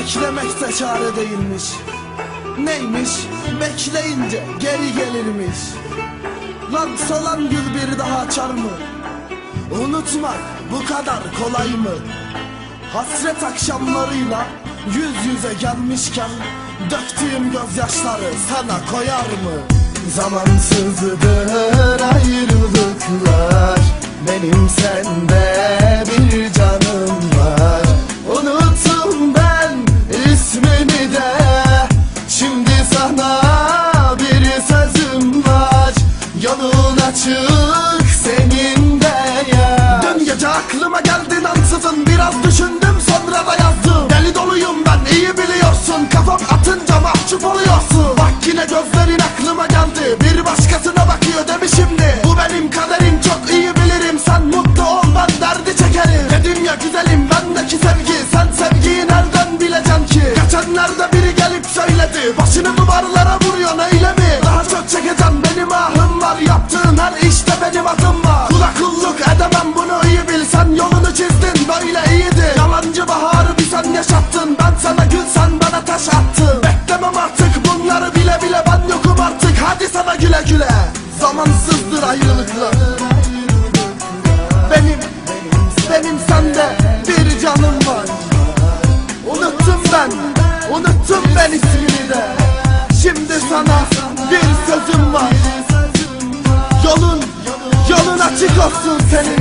Beklemek de çare değilmiş. Neymiş? Bekleyince geri gelirmiş. Lan solan gül bir daha açar mı? Unutmak bu kadar kolay mı? Hasret akşamlarıyla yüz yüze gelmişken Döktüğüm gözyaşları sana koyar mı? Zamansızdır ayrılıklar Benim sende açık senin de ya Dün gece aklıma geldin ansızın Biraz düşündüm sonra da yazdım. Deli doluyum ben iyi biliyorsun. Kafam atınca mahcup oluyorsun. Bak yine gözlerin aklıma geldi. Bir başkasına bakıyor demişimdi Bu benim kaderim çok iyi bilirim. Sen mutlu ol ben derdi çekerim. Dedim ya güzelim bendeki sevgi. Sen sevgiyi nereden bileceksin ki? Geçenlerde biri gelip söyledi. Başını duvarlara vuruyorsun ayrılıklar. Benim, benim sende bir canım var. Unuttum ben, unuttum ben ismini de. Şimdi sana bir sözüm var. Yolun, yolun açık olsun senin